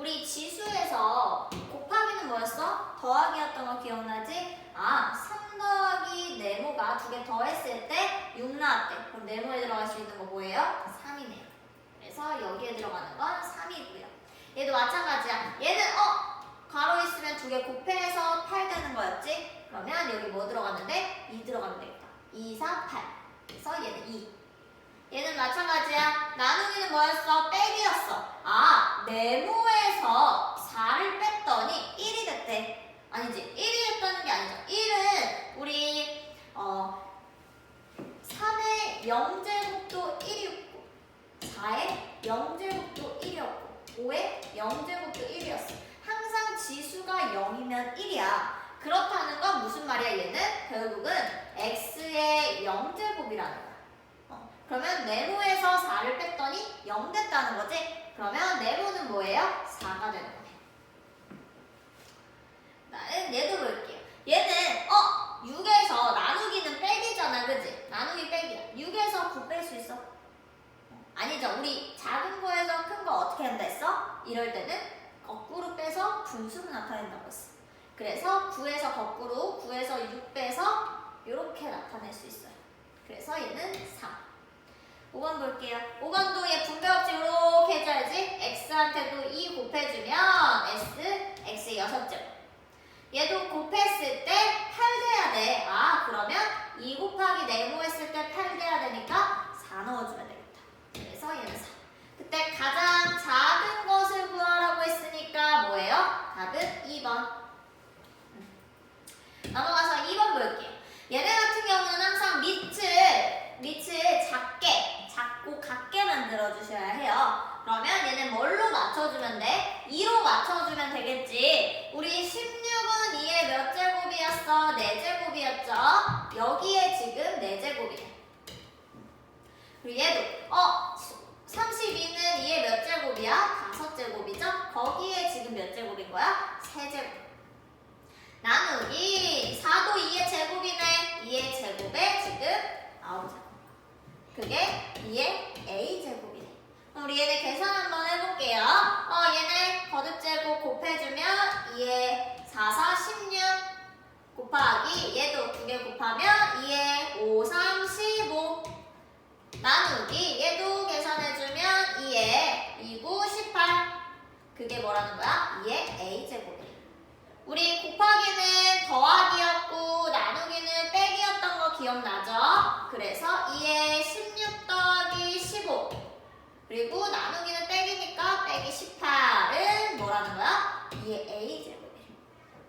우리 지수에서 곱하기는 뭐였어? 더하기였던 거 기억나지? 아, 3 더하기 네모가 두 개 더했을 때 6 나왔대. 그럼 네모에 들어갈 수 있는 거 뭐예요? 3이네요. 그래서 여기에 들어가는 건 3이고요. 얘도 마찬가지야. 얘는 어? 가로 있으면 두 개 곱해서 8 되는 거였지? 그러면 여기 뭐 들어갔는데? 2 들어가면 되겠다. 2, 4, 8. 그래서 얘는 2. 얘는 마찬가지야. 나누기는 뭐였어? 빼기였어. 아, 네모에서 4를 뺐더니 1이 됐대. 아니지. 1이 됐다는 게 아니죠. 1은 우리 어 3의 0제곱도 1이었고 4의 0제곱도 1이었고 5의 0제곱도 1이었어. 항상 지수가 0이면 1이야. 그렇다는 건 무슨 말이야 얘는? 결국은 x의 0제곱이라는 거야. 어, 그러면 네모에서 4를 뺐더니 0 됐다는 거지? 그러면 네모는 뭐예요? 4가 되는 거네. 나는 얘도 볼게요. 얘는 어 6에서 나누기는 빼기잖아, 그지? 나누기 빼기야. 6에서 9 뺄 수 있어? 어, 아니죠. 우리 작은 거에서 큰 거 어떻게 한다 했어? 이럴 때는 거꾸로 빼서 분수로 나타낸다고 했어. 그래서 9에서 거꾸로 9에서 6 빼서 이렇게 나타낼 수 있어요. 그래서 얘는 3. 5번 볼게요. 5번도 얘 분배 없이 이렇게 해줘야지. x한테도 2 곱해주면 s, x의 6점. 얘도 곱했을 때 8 돼야 돼. 아, 그러면 2 곱하기 네모 했을 때 8 돼야 되니까 4 넣어주면 되겠다. 그래서 얘는 4. 그때 가장 작은 것을 구하라고 했으니까 뭐예요? 답은 2번. 넘어가서 2번 볼게요. 얘네 같은 경우는 항상 밑을, 밑을 작게, 작고 같게 만들어 주셔야 해요. 그러면 얘는 뭘로 맞춰주면 돼? 2로 맞춰주면 되겠지. 우리 16은 2의 몇 제곱이었어? 4제곱이었죠? 여기에 지금 4제곱이네. 그리고 얘도, 어, 32는 2의 몇 제곱이야? 5제곱이죠? 거기에 지금 몇 제곱인 거야? 3제곱. 나누기 4도 2의 제곱이네. 2의 제곱에 지금 9제곱. 그게 2의 a 제곱이네. 그럼 우리 얘네 계산 한번 해볼게요. 어, 얘네 거듭 제곱 곱해주면 2의 4, 4, 16 곱하기 얘도 두 개 곱하면 2의 5, 3, 15 나누기 얘도 계산해주면 2의 2, 9, 18 그게 뭐라는 거야? 2의 a 제곱이네. 우리 곱하기는 더하기였고 나누기는 빼 기억나죠? 그래서 2에 16 더하기 15 그리고 나누기는 빼기니까 빼기 18은 뭐라는 거야? 2의 a 제곱이에요.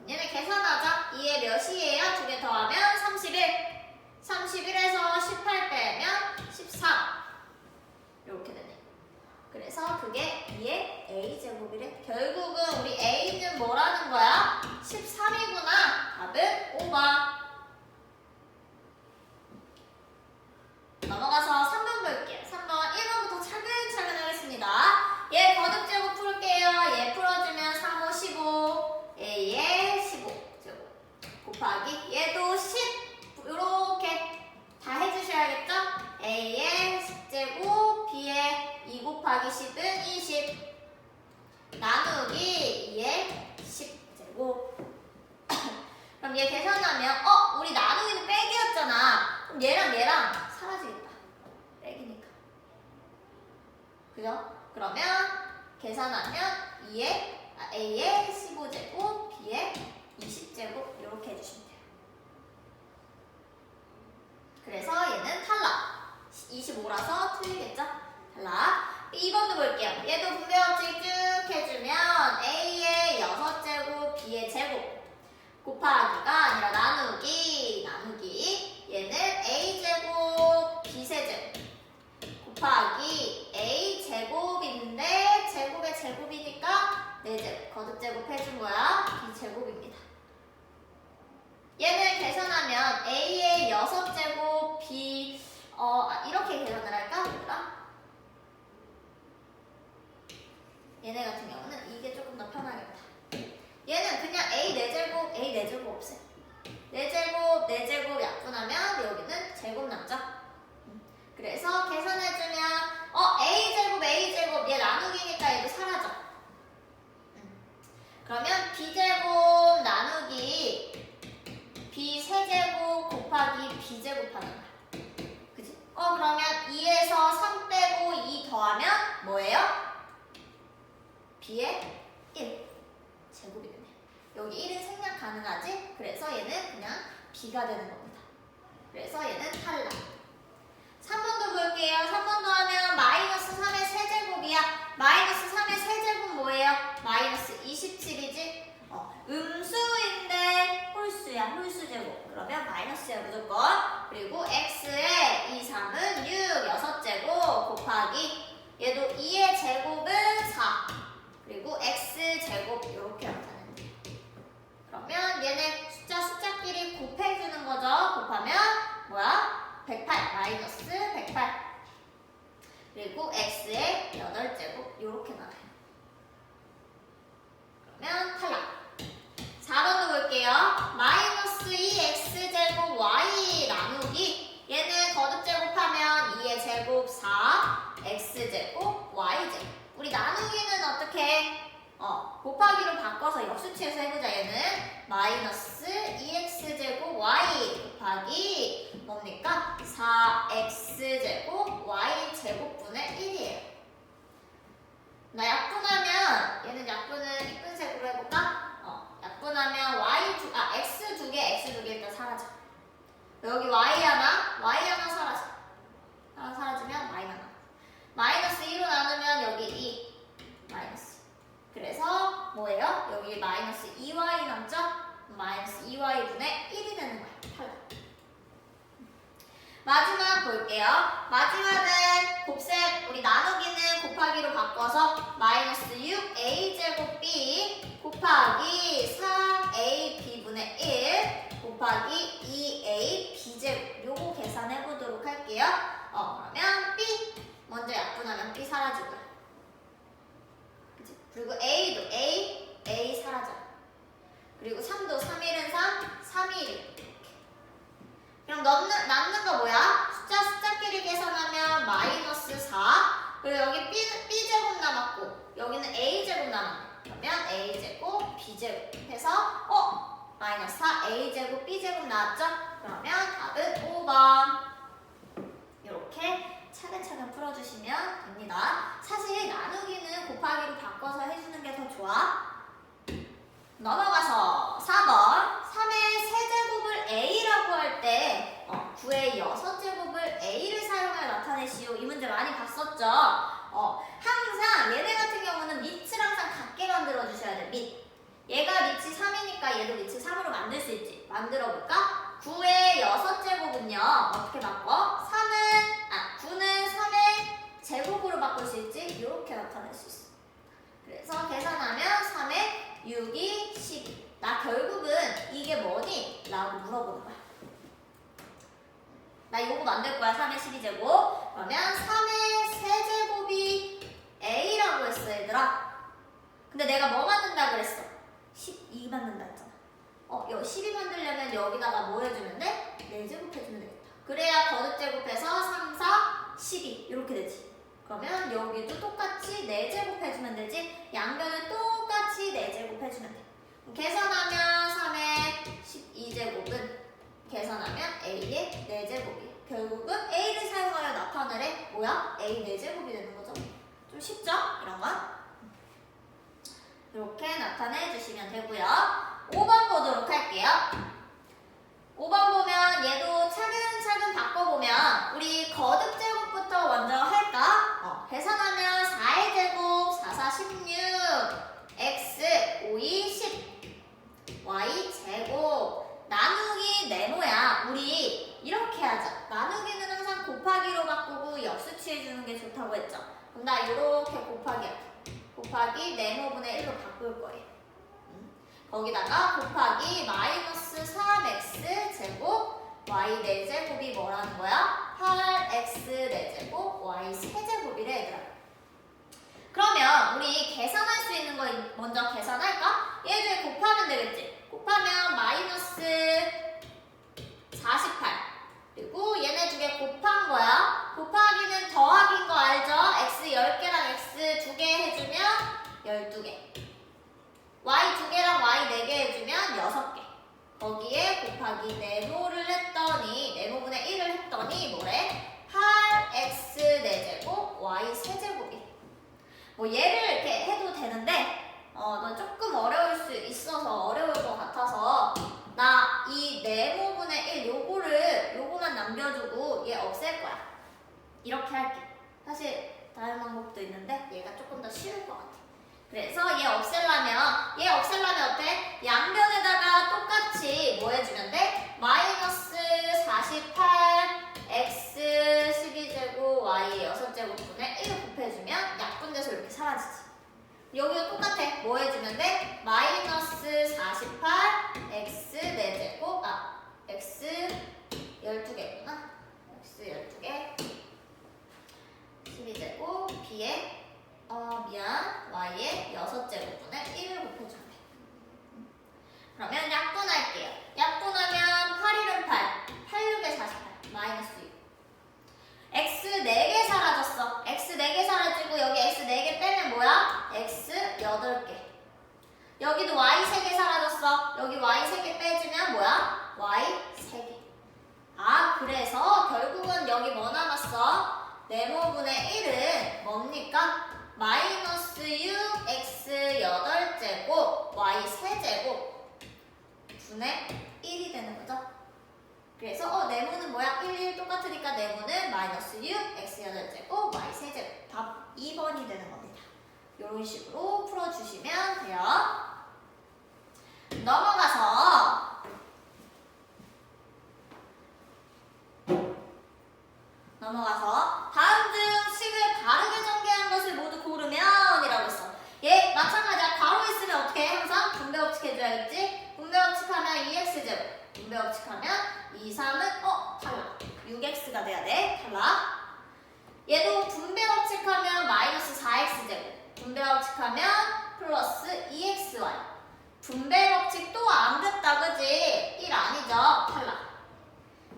얘네 계산하자. 2의 몇이에요? 두 개 더하면 31 31에서 18 빼면 14 이렇게 되네. 그래서 그게 2의 a 제곱이래. 결국은 우리 a는 뭐라는 거야? 13이구나. 답은 5번. 넘어가서 3번 볼게요. 3번 1번부터 차근차근 하겠습니다. 얘 거듭제곱 풀게요. 얘 풀어주면 3, 5, 15. a의 15 제곱. 곱하기 얘도 10. 이렇게 다 해주셔야겠죠? a의 10제곱, b의 2 곱하기 10은 20. 나누기 2의 10제곱. 그럼 얘 계산하면 어 우리 나누기는 빼기였잖아. 그럼 얘랑 얘랑 사라지겠다. 빼기니까. 그죠? 그러면 계산하면 2의 아, a의 15제곱, b의 20제곱 이렇게 해주시면 돼요. 그래서 얘는 탈락. 25라서 틀리겠죠? 탈락. 2번도 볼게요. 얘도 분배 법칙 쭉 해주면 a의 6제곱, b의 제곱 곱하기가 아니라 나누기, 나누기 얘는 a제곱, b세제곱 곱하기 a제곱인데 제곱의 제곱이니까 4제곱 거듭제곱 해준 거야 b제곱입니다. 얘를 계산하면 a의 6제곱, b 어 아, 이렇게 계산을 할까? 얘들아? 얘네 같은 경우는 이게 조금 더 편하겠다. 얘는 그냥 a 4제곱, a 4제곱 없애. 4제곱, 4제곱 약분하면 여기는 제곱 남죠? 음. 그래서 계산해주면 어 a 제곱, a 제곱 얘 나누기니까 얘도 사라져. 그러면 b제곱 나누기 b 세제곱 곱하기 b제곱 하는 거야. 그지? 어 그러면 2에서 3 빼고 2 더하면 뭐예요? b의 1 제곱이 되네. 여기 1은 생략 가능하지? 그래서 얘는 그냥 b가 되는 겁니다. 그래서 얘는 탈락. 3번도 볼게요. 3번도 하면 마이너스 3의 세제곱이야. 마이너스 3의 세제곱 뭐예요? 마이너스 27이지? 어, 음수인데 홀수야. 홀수 제곱. 그러면 마이너스야 무조건. 그리고 x의 2, 3은 6, 6제곱 곱하기 얘도 2의 제곱은 4. 그리고 x 제곱 이렇게 나타내는 돼. 그러면 얘네 숫자 숫자끼리 곱해주는 거죠. 곱하면 뭐야? 108 마이너스 108 그리고 x의 8제곱 이렇게 나와요. 그러면 탈락. 4번도 볼게요. 마이너스 2x제곱 y 나누기 얘는 거듭 제곱하면 2의 제곱 4 x제곱 y제곱 우리 나누기는 어떻게 어, 곱하기로 바꿔서 역수치해서 해보자 얘는 마이너스 2x제곱 y 곱하기 뭡니까? 4x제곱 y제곱분의 1이에요. 나 약분하면 얘는 약분은 이쁜 색으로 해볼까? 어, 약분하면 y 두, 아 x 두 개, x 두 개 일단 사라져. 여기 y 하나, y 하나 사라져. 하나 사라지면 y 하나. 마이너스 2로 나누면 여기 2 마이너스. 그래서 뭐예요? 여기 마이너스 2y 남죠? 마이너스 2y분의 1이 되는 거예요. 마지막 볼게요. 마지막은 곱셈 우리 나누기는 곱하기로 바꿔서 마이너스 6a제곱 b 곱하기 3ab분의 1 곱하기 2a b제곱 요거 계산해 보도록 할게요. 어 그러면 b 먼저 약분하면 b 사라지고요. 그치? 그리고 a도 a a 사라져. 그리고 3도 3일은 3 3이 1 그럼 남는, 남는 거 뭐야? 숫자 숫자끼리 계산하면 마이너스 4 그리고 여기 B, B제곱 남았고 여기는 A제곱 남았네 그러면 A제곱 B제곱 해서 어? 마이너스 4 A제곱 B제곱 나왔죠? 그러면 답은 5번 이렇게 차근차근 풀어주시면 됩니다 사실 나누기는 곱하기로 바꿔서 해주는 게 더 좋아 넘어가서 4번 3의 세제곱을 A라고 할 때 어, 9의 6제곱을 A를 사용하여 나타내시오 이 문제 많이 봤었죠 어, 항상 얘네 같은 경우는 밑을 항상 같게 만들어 주셔야 돼 밑. 얘가 밑이 3이니까 얘도 밑을 3으로 만들 수 있지 만들어 볼까? 9의 6제곱은요 어떻게 바꿔? 3은 아 9는 3의 제곱으로 바꿀 수 있지 이렇게 나타낼 수 있어 그래서 계산하면 3의 6이 12. 나 결국은 이게 뭐니? 라고 물어보는 거야. 나 이거 만들 거야. 3의 12제곱. 그러면 3의 세제곱이 A라고 했어, 얘들아. 근데 내가 뭐 만든다 그랬어? 12 만든다 했잖아. 어, 여기 12 만들려면 여기다가 뭐 해주면 돼? 4제곱 해주면 되겠다. 그래야 거듭제곱해서 3, 4, 12 이렇게 되지. 그러면 여기도 똑같이 4제곱 해주면 되지. 양변을 똑같이 4제곱 해주면 돼. 계산하면 3의 12제곱은 계산하면 A의 4제곱이에요. 결국은 A를 사용하여 나타내래 뭐야? A 4제곱이 되는 거죠. 좀 쉽죠? 이런 건. 이렇게 나타내 주시면 되고요. 5번 보도록 할게요. 5번 보면 얘도 차근차근 바꿔보면 우리 거듭 제곱부터 먼저 할까? 어, 계산하면 4의 제곱 4, 4, 16 x 5, 2, 10 y 제곱 나누기 네모야 우리 이렇게 하자 나누기는 항상 곱하기로 바꾸고 역수치해주는 게 좋다고 했죠 그럼 나 이렇게 곱하기 할게 곱하기 네모분의 1로 바꿀 거예요 음. 거기다가 곱하기 마이너스 3x 제곱 y 4제곱이 뭐라는 거야? 8x 4제곱 y 3제곱이래 얘들아 그러면 우리 계산할 수 있는 거 먼저 계산할까? 얘 중에 곱하면 되겠지? 곱하면 마이너스 48 그리고 얘네 두 개 곱한 거야. 곱하기는 더하기인 거 알죠? x 10개랑 x 2개 해주면 12개. Y 2개랑 y 4개 해주면 6개. 거기에 곱하기 네모를 했더니 네모분의 1을 했더니 뭐래? 8x 4제곱 y 3제곱이 뭐 얘를 이렇게 해도 되는데 어, 넌 조금 어려울 수 있어 없앨 거야 이렇게 할게 사실 다른 방법도 있는데 얘가 조금 더 쉬울 것 같아 그래서 얘 없애려면 얘 없애려면 어때? 양변에다가 똑같이 뭐 해주면 돼? 마이너스 48 x 12제곱 y 6제곱분의 1 곱해주면 약분돼서 이렇게 사라지지 여기도 똑같아 뭐 해주면 돼? 마이너스 48 x 4제곱 아 x 12개구나 x 12개 12제곱 b에 어 미안 y의 6제곱분의 1을 곱해주면 돼 그러면 약분할게요. 약분하면 8 1은 8 8 6에 48 마이너스 6 x 4개 사라졌어. X 4개 사라지고 여기 x 4개 빼면 뭐야? x 8개. 여기도 y 3개 사라졌어. 여기 y 3개 빼주면 뭐야? y 3개 아 그래서 결국은 여기 뭐 남았어? 네모분의 1은 뭡니까? 마이너스 6x 8제곱 y 3제곱 분의 1이 되는 거죠. 그래서 어 네모는 뭐야? 1, 1 똑같으니까 네모는 마이너스 6 x 8제곱 y 3제곱 답 2번이 되는 겁니다. 이런 식으로 풀어주시면 돼요. 넘어가서 넘어가서 다음 중 식을 다르게 전개한 것을 모두 고르면 이라고 했어. 얘 마찬가지야. 가로 있으면 어떻게 해? 항상 분배 법칙 해줘야겠지? 분배 법칙 하면 2x제곱. 분배 법칙 하면 2, 3은 어? 탈락. 6x가 돼야 돼. 탈락. 얘도 분배 법칙 하면 마이너스 4x제곱. 분배 법칙 하면 플러스 2xy. 분배 법칙 또 안 됐다 그지? 1 아니죠? 탈락.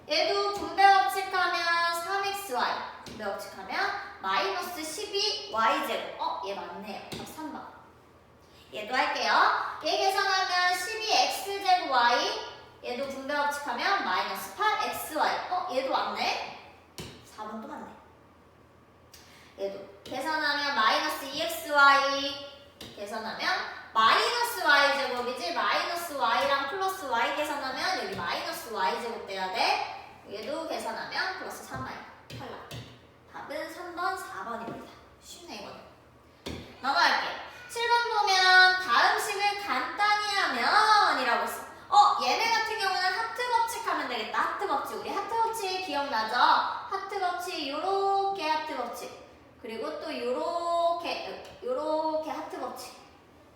얘도 분배 법칙 하면 3xy 분배 법칙하면 마이너스 12y제곱. 어? 얘 맞네요. 답 3번. 얘도 할게요. 얘 계산하면 12x제곱 y 얘도 분배 법칙하면 마이너스 8xy 어? 얘도 맞네. 4번도 맞네. 얘도. 계산하면 마이너스 2xy 계산하면 마이너스 y제곱이지 마이너스 y랑 플러스 y 계산하면 여기 마이너스 y제곱 돼야 돼 얘도 계산하면 플러스 3y 탈락 답은 3번 4번입니다. 쉽네 이거는. 넘어갈게요. 7번 보면 다음 식을 간단히 하면 이라고 했어. 어 얘네 같은 경우는 하트 법칙 하면 되겠다. 하트 법칙. 우리 하트 법칙 기억나죠? 하트 법칙 요렇게 하트 법칙. 그리고 또 요렇게 요렇게 하트 법칙.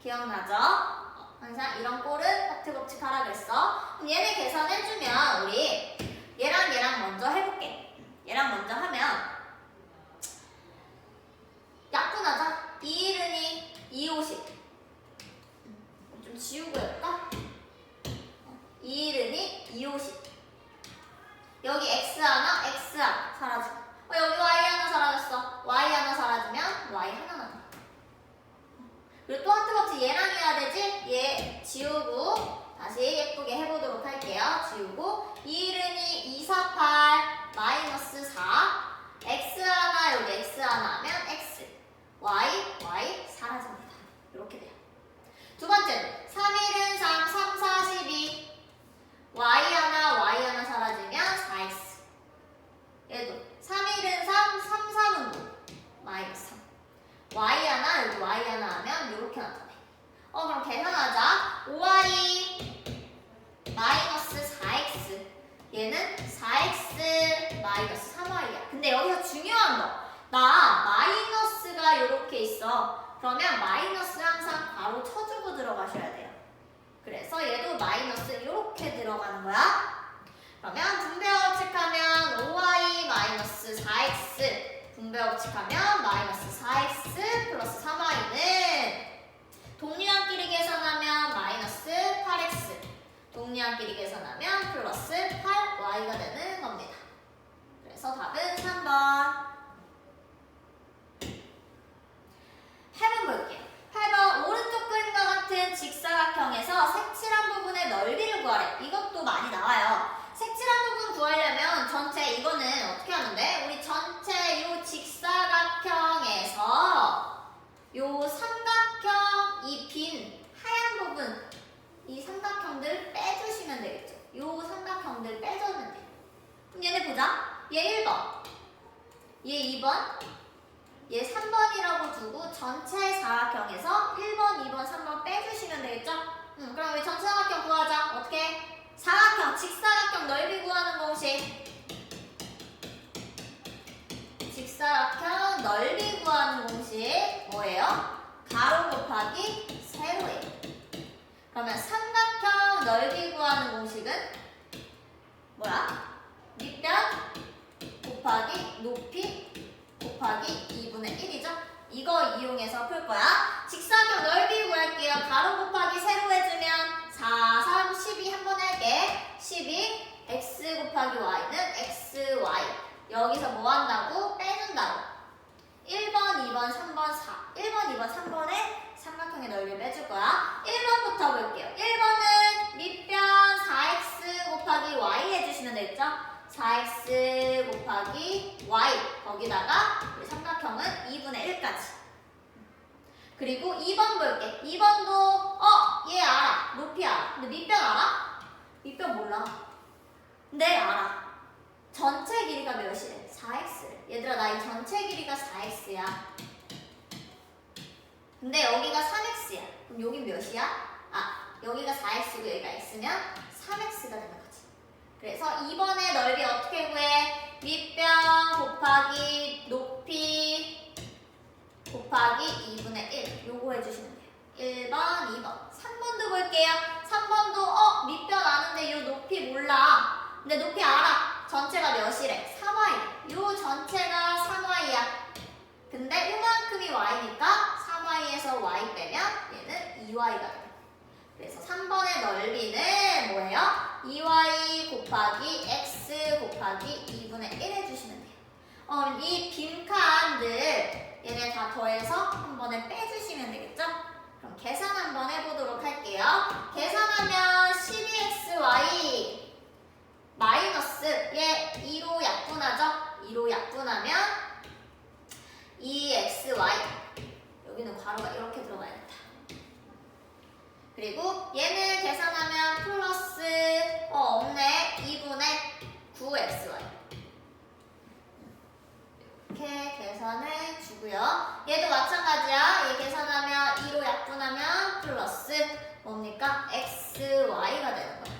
기억나죠? 어, 항상 이런 꼴은 하트 법칙 하라 그랬어. 얘네 계산해주면 우리 얘랑 얘랑 먼저 해볼게. 얘랑 먼저 하면 약분하자. 2일은이 250. 좀 지우고 해볼까? 2일은이 250. 여기 x 하나, x 하나 사라져. 어, 여기 y 하나 사라졌어. y 하나 사라지면 y 하나 남아. 그리고 또 하트 법칙 얘랑 해야 되지? 얘 지우고 다시 예쁘게 해보도록 할게요. 지우고 2일은이 2, 4, 8 마이너스 4 x 하나 여기 x 하나 하면 x y, y 사라집니다. 이렇게 돼요. 두 3일은 3, 3, 4, 12 y 하나 y 하나 사라지면 4x 얘도 3일은 3, 3, 3은 9 마이너스 3 y 하나 여기 y 하나 하면 이렇게 나타내. 어 그럼 계산하자. 5y 마이너스 4x 얘는 4x 마이너스 3y야. 근데 여기서 중요한 거. 나 마이너스가 이렇게 있어. 그러면 마이너스 항상 바로 쳐주고 들어가셔야 돼요. 그래서 얘도 마이너스 이렇게 들어가는 거야. 그러면 분배 법칙하면 5y 마이너스 4x 분배 법칙하면 마이너스 4x 플러스 3y는 동류한끼리 계산하면 마이너스 8x 동류한끼리 계산하면 플러스 8y가 되는 겁니다. 그래서 답은 3번. 8번 볼게요. 8번 오른쪽 그림과 같은 직사각형에서 색칠한 부분의 넓이를 구하래. 이것도 많이 나와요. 색칠한 부분 구하려면 전체 이거는 어떻게 하는데? 우리 전체 요 직사각형에서 요 삼각 형 이 빈 하얀 부분 이 삼각형들 빼주시면 되겠죠. 요 삼각형들 돼요. 그럼 얘네 보자. 얘 1번, 얘 2번, 얘 3번이라고 두고 전체 사각형에서 1번, 2번, 3번 빼주시면 되겠죠? 음, 그럼 우리 전체 사각형 구하자. 어떻게? 사각형, 직사각형 넓이 구하는 공식. 직사각형 넓이 구하는 공식 뭐예요? 가로 곱하기 세로예요. 그러면 삼각형 넓이 구하는 공식은 뭐야? 밑변 곱하기 높이 곱하기 2분의 1이죠? 이거 이용해서 풀 거야. 직사각형 넓이 구할게요. 가로 곱하기 세로 해주면 4, 3, 12 한번 할게. 12, x 곱하기 y는 xy. 여기서 뭐 한다고? 빼준다고. 1번, 2번, 3번, 4. 1번, 2번, 3번에 삼각형의 넓이를 빼줄 거야. 1번부터 볼게요. 1번은 밑변 4x 곱하기 y 해주시면 되겠죠? 4x 곱하기 y 거기다가 우리 삼각형은 2분의 1까지 그리고 2번 볼게 2번도 어? 얘 알아 높이 알아 근데 밑변 알아? 밑변 몰라 네 알아 전체 길이가 몇이래? 4x 얘들아 나 이 전체 길이가 4x야. 근데 여기가 3x야. 그럼 여긴 몇이야? 아 여기가 4x고 여기가 x면 3x가 되는 거지. 그래서 2번의 넓이 어떻게 구해? 밑변 곱하기 높이 곱하기 2분의 1 요거 해주시면 돼요. 1번, 2번. 3번도 볼게요. 3번도 어? 밑변 아는데 요 높이 몰라. 근데 높이 알아 전체가 몇이래? 3y 요 전체가 3y야 근데 요만큼이 y니까 3y에서 y 빼면 얘는 2y가 돼 그래서 3번의 넓이는 뭐예요? 2y 곱하기 x 곱하기 2분의 1 해주시면 돼요. 어, 이 빈칸들 얘네 다 더해서 한 번에 빼주시면 되겠죠? 그럼 계산 한번 해보도록 할게요. 계산하면 12xy 마이너스 얘 2로 약분하죠? 2로 약분하면 2xy 여기는 괄호가 이렇게 들어가야겠다. 그리고 얘는 계산하면 플러스 어 없네. 2분의 9xy 이렇게 계산해 주고요. 얘도 마찬가지야. 얘 계산하면 2로 약분하면 플러스 뭡니까? Xy가 되는 거야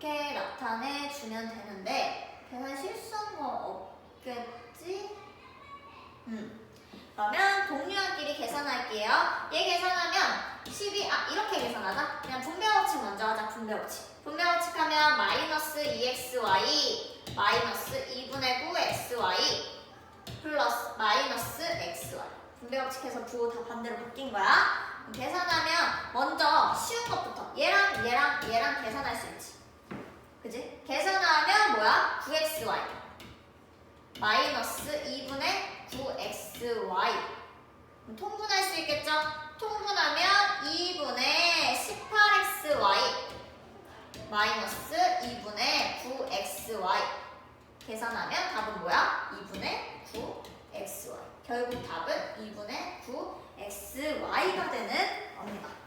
이렇게 나타내 주면 되는데 계산 실수한 거 없겠지? 음. 그러면 동류한끼리 계산할게요. 얘 계산하면 12, 아 이렇게 계산하자. 그냥 분배 법칙 먼저 하자. 분배 법칙. 분배 법칙 하면 마이너스 2xy 마이너스 2분의 9xy 플러스 마이너스 xy. 분배 법칙해서 부호 다 반대로 바뀐 거야. 계산하면 먼저 쉬운 것부터 얘랑 얘랑 얘랑 계산할 수 있지. 그지? 계산하면 뭐야? 9xy 마이너스 2분의 9xy 통분할 수 있겠죠? 통분하면 2분의 18xy 마이너스 2분의 9xy 계산하면 답은 뭐야? 2분의 9xy 결국 답은 2분의 9xy가 되는 겁니다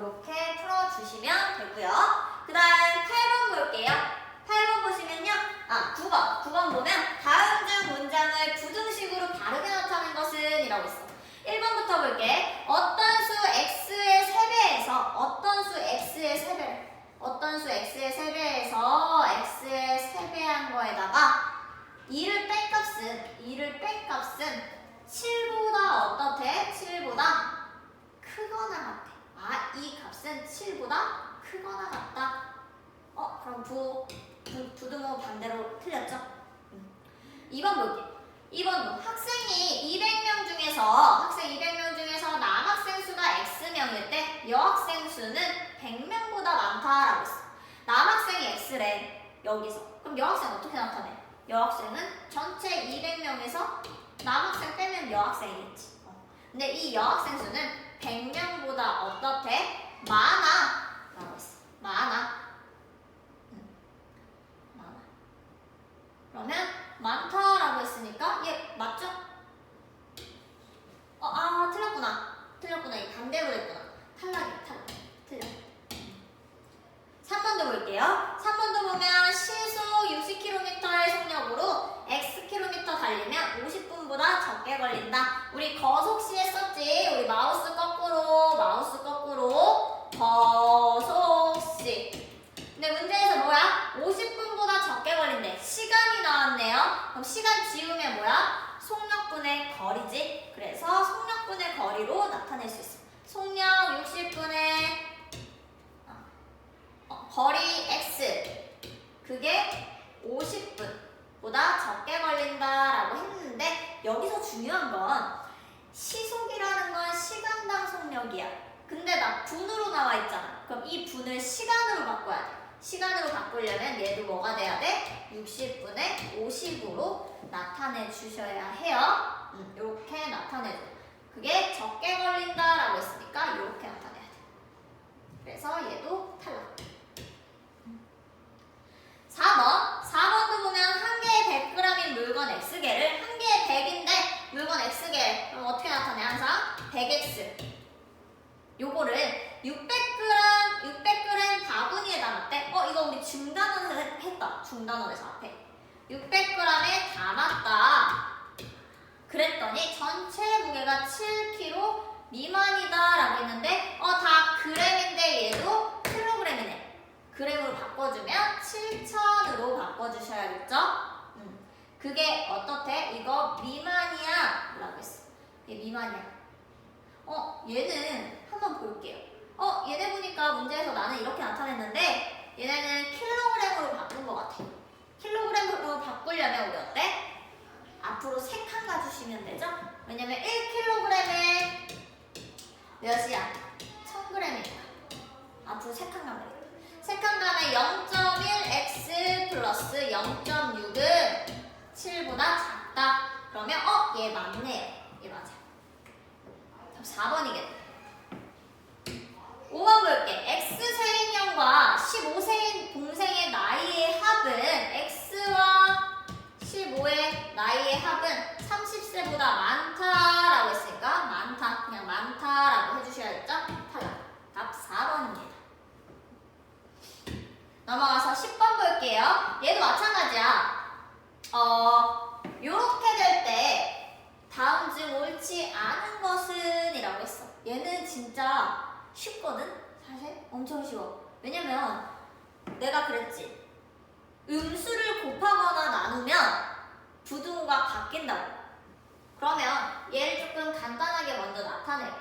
이렇게 풀어주시면 되고요 그 다음 8번 볼게요 8번 보시면요. 아, 9번. 9번 보면 다음 중 문장을 부등식으로 다르게 나타낸 것은 이라고 있어. 1번부터 볼게. 어떤 수 x의 3배에서 어떤 수 x의 3배 어떤 수 x의 3배에서 x의 3배한 거에다가 2를 뺀 값은 2를 뺀 값은 7보다 어떻대? 7보다 크거나 같아. 아, 이 값은 7보다 크거나 같다. 어, 그럼 부 부, 부등호 반대로 틀렸죠? 음. 2번 볼게. 2번도 학생이 200명 중에서 학생 200명 중에서 남학생 수가 X명일 때 여학생 수는 100명보다 많다라고 했어. 남학생이 X래. 여기서. 그럼 여학생 어떻게 나타내? 여학생은 전체 200명에서 남학생 빼면 여학생이겠지. 어. 근데 이 여학생 수는 100명보다 어떻대? 많아. 라고 했어. 많아. 응. 많아. 그러면 많다 라고 했으니까 얘 맞죠? 어, 아, 틀렸구나. 틀렸구나. 이 반대로 됐구나. 탈락이야, 탈락. 틀려. 3번도 볼게요. 3번도 보면 시속 60km의 속력으로 Xkm 달리면 50분보다 적게 걸린다. 우리 거속시에 썼지. 우리 마우스 거꾸로, 마우스 거꾸로, 거속시. 근데 문제에서 뭐야? 50분보다 적게 걸린대. 시간이 나왔네요. 그럼 시간 지우면 뭐야? 속력분의 거리지. 그래서 속력분의 거리로 나타낼 수 있어. 속력 60분의 어, 거리 x 그게 50분보다 적게 걸린다라고 했는데 여기서 중요한 건 시속이라는 건 시간당 속력이야. 근데 나 분으로 나와 있잖아. 그럼 이 분을 시간으로 바꿔야 돼. 시간으로 바꾸려면 얘도 뭐가 돼야 돼? 60분의 50으로 나타내 주셔야 해요. 음, 이렇게 나타내 줘. 그게 적게 걸린다라고 했으니까 이렇게 나타내야 돼. 그래서 얘도 탈락. 4번. 4번도 보면 한 개에 100g인 물건 X개를 한 개에 100인데 물건 X개 그럼 어떻게 나타내? 항상 100X. 요거를 600g, 600g 바구니에 담았대. 어, 이거 우리 중단원에서 했- 했다. 중단원에서 앞에. 600g에 담았다. 그랬더니 전체 무게가 7kg 미만이다 라고 했는데 어, 다 g인데 얘도 그램으로 바꿔주면 7천으로 바꿔주셔야겠죠? 음. 그게 어떻대? 이거 미만이야. 라고 했어. 얘 미만이야. 어, 얘는 한번 볼게요. 어, 얘네 보니까 문제에서 나는 이렇게 나타냈는데 얘네는 킬로그램으로 바꾼 것 같아. 킬로그램으로 바꾸려면 우리 어때? 앞으로 세칸 가주시면 되죠? 왜냐면 1kg에 몇이야? 1000g이니까. 앞으로 세칸 가면. 가면 0.1x 플러스 0.6은 7보다 작다. 그러면 어? 얘 맞네. 얘 맞아. 그럼 4번이겠네. 5번 볼게. X세인형과 15세인 동생의 나이의 합은 X와 15의 나이의 합은 30세보다 많다라고 했으니까 많다. 그냥 많다라고 해주셔야겠죠? 탈락. 답 4번입니다. 넘어가서 10번 볼게요. 얘도 마찬가지야. 어, 요렇게 될 때 다음 중 옳지 않은 것은 이라고 했어. 얘는 진짜 쉽거든? 사실 엄청 쉬워. 왜냐면 내가 그랬지. 음수를 곱하거나 나누면 부등호가 바뀐다고. 그러면 얘를 조금 간단하게 먼저 나타낼게.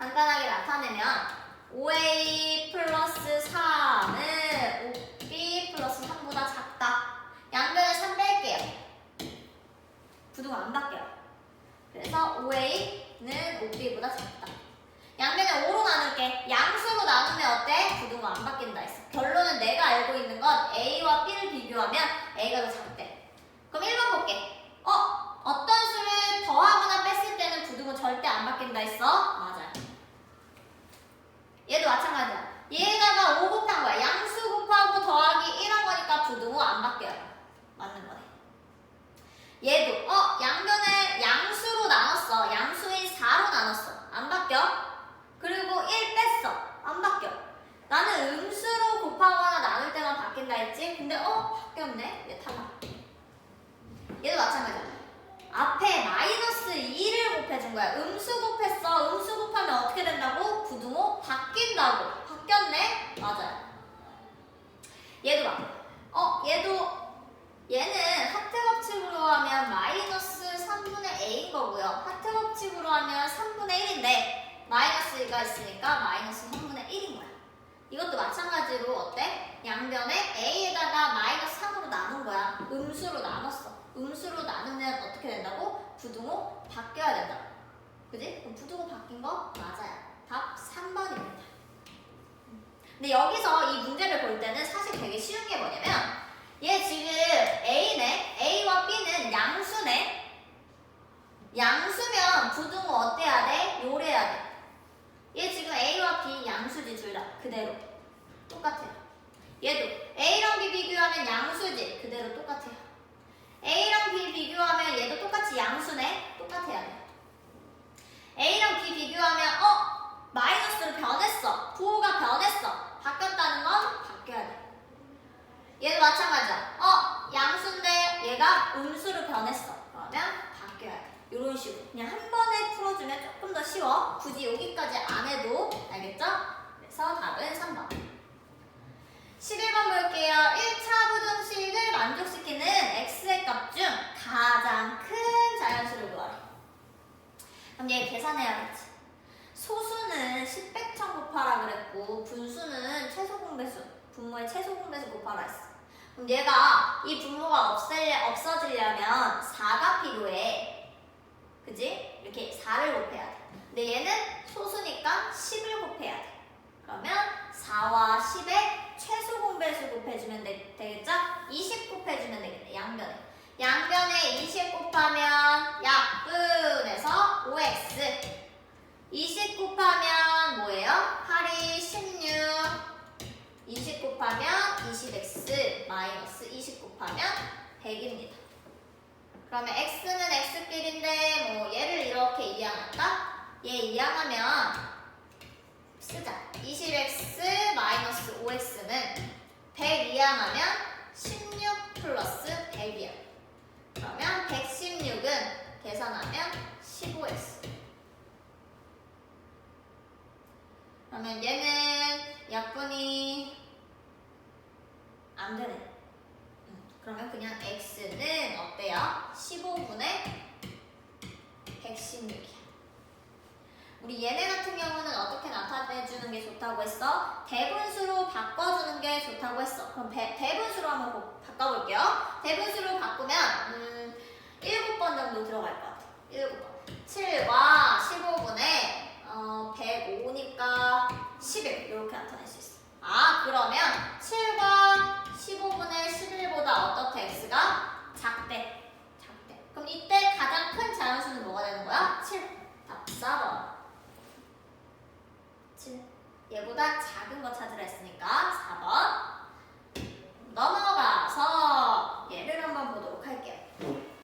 간단하게 나타내면 5a 플러스 3은 5b 플러스 3보다 작다. 양변에 3 뺄게요. 부등호 안 바뀌어요. 그래서 5a는 5b보다 작다. 양변에 5로 나눌게. 양수로 나누면 어때? 부등호 안 바뀐다 했어. 결론은 내가 알고 있는 건 a와 b를 비교하면 a가 더 작대. 그럼 1번 볼게. 어? 어떤 수를 더하거나 뺐을 때는 부등호 절대 안 바뀐다 했어? 맞아요. 얘도 마찬가지야. 얘에다가 5 곱한 거야. 양수 곱하고 더하기 1한 거니까 부등호 안 바뀌어요. 맞는 거네. 얘도 어 양변에 양수로 나눴어. 양수인 4로 나눴어. 안 바뀌어. 그리고 1 뺐어. 안 바뀌어. 나는 음수로 곱하거나 나눌 때만 바뀐다 했지. 근데 어 바뀌었네. 얘 탈락. 얘도 마찬가지야. 앞에 마이너스 2를 곱해준 거야. 음수 곱했어. 음수 곱하면 어떻게 된다고? 부등호 바뀐다고. 바뀌었네? 맞아요. 얘도 봐. 어, 얘도 얘는 하트 법칙으로 하면 마이너스 3분의 a인 거고요. 하트 법칙으로 하면 3분의 1인데 마이너스 2가 있으니까 마이너스 3분의 1인 거야. 이것도 마찬가지로 어때? 양변에 a에다가 마이너스 3으로 나눈 거야. 음수로 나눴어. 음수로 나누면 어떻게 된다고? 부등호 바뀌어야 된다. 그지? 그럼 부등호 바뀐 거 맞아요. 답 3번입니다. 근데 여기서 이 문제를 볼 때는 사실 되게 쉬운 게 뭐냐면 얘 지금 A네 A와 B는 양수네 양수면 부등호 어때야 돼? 요래야 돼 얘 지금 A와 B 양수지 둘 다 그대로 똑같아요. 얘도 A랑 B 비교하면 양수지 그대로 똑같아요. A랑 B 비교하면 얘도 똑같이 양수네 똑같아야 돼. A랑 B 비교하면 어 마이너스로 변했어 부호가 변했어 바뀌었다는 건 바뀌어야 돼. 얘도 마찬가지야. 어 양수인데 얘가 음수로 변했어. 그러면 바뀌어야 돼. 이런 식으로 그냥 한 번에 풀어주면 조금 더 쉬워. 굳이 여기까지 안 해도 알겠죠? 그래서 답은 3번. 11번 볼게요. 1차 부등식을 만족시키는 x의 값 중 가장 큰 자연수를 구하래. 그럼 얘 계산해야겠지. 소수는 10백천 곱하라 그랬고 분수는 최소 공배수, 분모의 최소 공배수 곱하라 했어. 그럼 얘가 이 분모가 없어지려면 4가 필요해. 그지? 이렇게 4를 곱해야 돼. 근데 얘는 소수니까 10을 곱해야 돼. 그러면 4와 10의 최소 공배수 곱해주면 되, 되겠죠? 20 곱해주면 되겠네. 양변에. 양변에 20 곱하면 약분해서 5x. 20 곱하면 뭐예요? 8이 16. 20 곱하면 20x 마이너스 20 곱하면 100입니다. 그러면 x는 x끼리인데 뭐 얘를 이렇게 이항할까? 얘 이항하면 쓰자. 20x 마이너스 5x는 100 이항하면 16 플러스 100이야. 그러면 116은 계산하면 15x. 그러면 얘는 약분이 안 되네. 음, 그러면 그냥 x는 어때요? 15분의 116이야. 우리 얘네 같은 경우는 어떻게 나타내주는 게 좋다고 했어? 대분수로 바꿔주는 게 좋다고 했어. 그럼 대, 대분수로 한번 보- 바꿔볼게요. 대분수로 바꾸면 음, 7번 정도 들어갈 것 같아. 7번. 7과 15분의 어, 105니까 11 이렇게 나타낼 수 있어. 아 그러면 7과 15분의 11보다 어떻게 x가 작대. 작대. 그럼 이때 가장 큰 자연수는 뭐가 되는 거야? 7. 답 4번. 얘보다 작은 거 찾으라 했으니까 4번. 넘어가서 얘를 한번 보도록 할게요.